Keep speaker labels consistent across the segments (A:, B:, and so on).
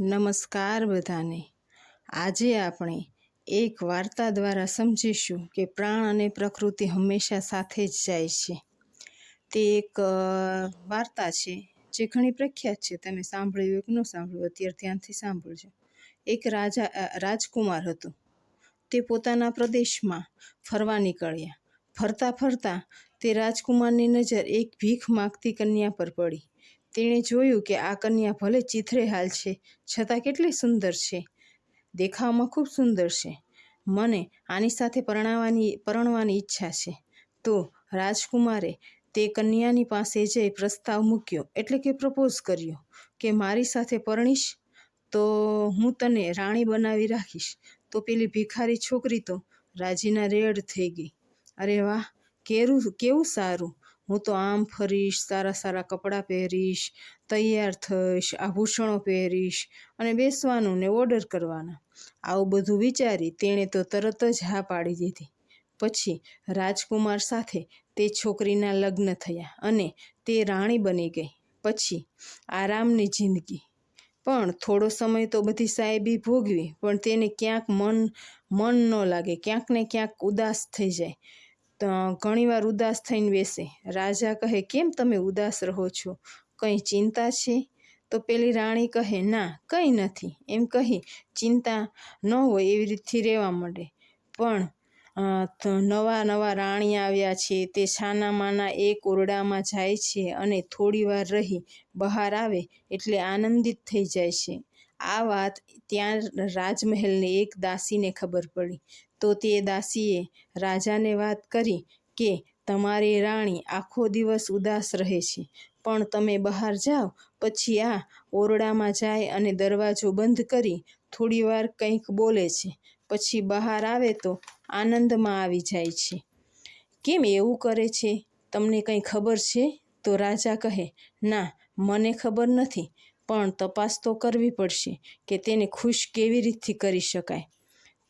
A: નમસ્કાર બધાને. આજે આપણે એક વાર્તા દ્વારા સમજીશું કે પ્રાણ અને પ્રકૃતિ હંમેશા સાથે જ જાય છે. તે એક વાર્તા છે જે ઘણી પ્રખ્યાત છે. તમે સાંભળ્યું કે ન સાંભળ્યું, અત્યારે ધ્યાનથી સાંભળજો. એક રાજા રાજકુમાર હતો. તે પોતાના પ્રદેશમાં ફરવા નીકળ્યા. ફરતા ફરતા તે રાજકુમારની નજર એક ભીખ માગતી કન્યા પર પડી. તેણે જોયું કે આ કન્યા ભલે ચીથરે હાલ છે, છતાં કેટલી સુંદર છે. દેખાવમાં ખૂબ સુંદર છે. મને આની સાથે પરણાવવાની પરણવાની ઈચ્છા છે. તો રાજકુમારે તે કન્યાની પાસે જઈ પ્રસ્તાવ મૂક્યો એટલે કે પ્રપોઝ કર્યો કે મારી સાથે પરણીશ, તો હું તને રાણી બનાવી રાખીશ. તો પેલી ભિખારી છોકરી તો રાજીના રેડ થઈ ગઈ. અરે વાહ, કેરું, કેવું સારું. હું તો આમ ફરીશ, સારા સારા કપડાં પહેરીશ, તૈયાર થઈશ આભૂષણો પહેરીશ અને બેસવાનું ને ઓર્ડર કરવાના. આવું બધું વિચારી તેણે તો તરત જ હા પાડી દીધી. પછી રાજકુમાર સાથે તે છોકરીના લગ્ન થયા અને તે રાણી બની ગઈ. પછી આરામની જિંદગી. પણ થોડો સમય તો બધી સાહેબી ભોગવી, પણ તેને ક્યાંક મન મન ન લાગે, ક્યાંક ને ક્યાંક ઉદાસ થઈ જાય. ઘણીવાર ઉદાસ થઈને બેસે. રાજા કહે, કેમ તમે ઉદાસ રહો છો? કંઈ ચિંતા છે? તો પેલી રાણી કહે, ના, કંઈ નથી. એમ કહી ચિંતા ન હોય એવી રીતથી રહેવા માંડે. પણ નવા નવા રાણી આવ્યા છે. તે છાનામાના એક ઓરડામાં જાય છે અને થોડી વાર રહી, બહાર આવે એટલે આનંદિત થઈ જાય છે. આ વાત ત્યાં રાજમહેલની એક દાસીને ખબર પડી. તો તે દાસીએ રાજાને વાત કરી કે, તમારી રાણી આખો દિવસ ઉદાસ રહે છે. પણ તમે બહાર જાઓ, પછી આ ઓરડામાં જાય અને દરવાજો બંધ કરી થોડીવાર કંઈક બોલે છે. પછી બહાર આવે તો આનંદમાં આવી જાય છે. કેમ એવું કરે છે? તમને કંઈ ખબર છે? તો રાજા કહે, ના, મને ખબર નથી, પણ તપાસ તો કરવી પડશે કે તેને ખુશ કેવી રીતથી કરી શકાય.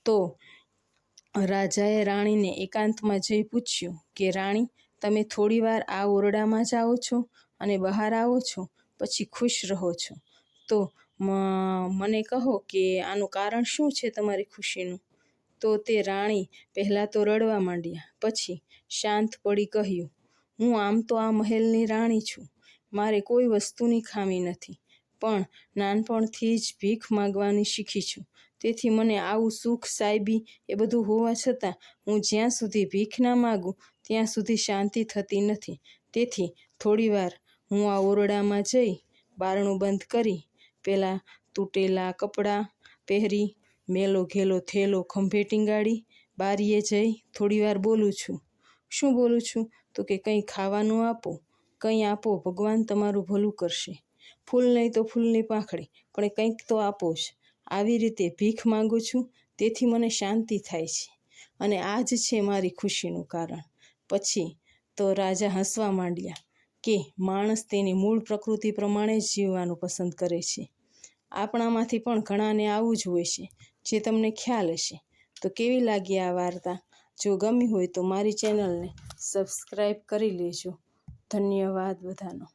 A: તો રાજાએ રાણીને એકાંતમાં જઈ પૂછ્યું કે, રાણી, તમે થોડીવાર આ ઓરડામાં જાઓ છો અને બહાર આવો છો? પછી ખુશ રહો છો. તો મને કહો કે, આનું કારણ શું છે તમારી ખુશીનું? તો તે રાણી પહેલાં તો રડવા માંડ્યા, પછી શાંત પડી કહ્યું, હું આમ તો આ મહેલની રાણી છું, મારે કોઈ વસ્તુની ખામી નથી, પણ નાનપણથી જ ભીખ માગવાની શીખી છું તેથી મને આવું સુખ સાહેબી એ બધું હોવા છતાં હું જ્યાં સુધી ભીખ ના માગું, ત્યાં સુધી શાંતિ થતી નથી. તેથી થોડીવાર હું આ ઓરડામાં જઈ, બારણું બંધ કરી પહેલાં તૂટેલા કપડાં પહેરી, મેલો ઘેલો થેલો ખંભે ટીંગાડી, બારીએ જઈ થોડીવાર બોલું છું. શું બોલું છું? તો કે કંઈ ખાવાનું આપો, કંઈ આપો, ભગવાન તમારું ભલું કરશે. ફૂલ નહીં તો ફૂલની પાંખડી, પણ કંઈક તો આપો જ. આવી રીતે ભીખ માંગુ છું, તેથી મને શાંતિ થાય છે. અને આ જ છે મારી ખુશીનું કારણ. પછી તો રાજા હસવા માંડ્યા કે માણસ તેની મૂળ પ્રકૃતિ પ્રમાણે જ જીવવાનું પસંદ કરે છે. આપણામાંથી પણ ઘણાને આવું જ હોય છે, જે તમને ખ્યાલ હશે. તો કેવી લાગી આ વાર્તા? જો ગમી હોય તો મારી ચેનલને સબસ્ક્રાઈબ કરી લેજો. ધન્યવાદ બધાનો.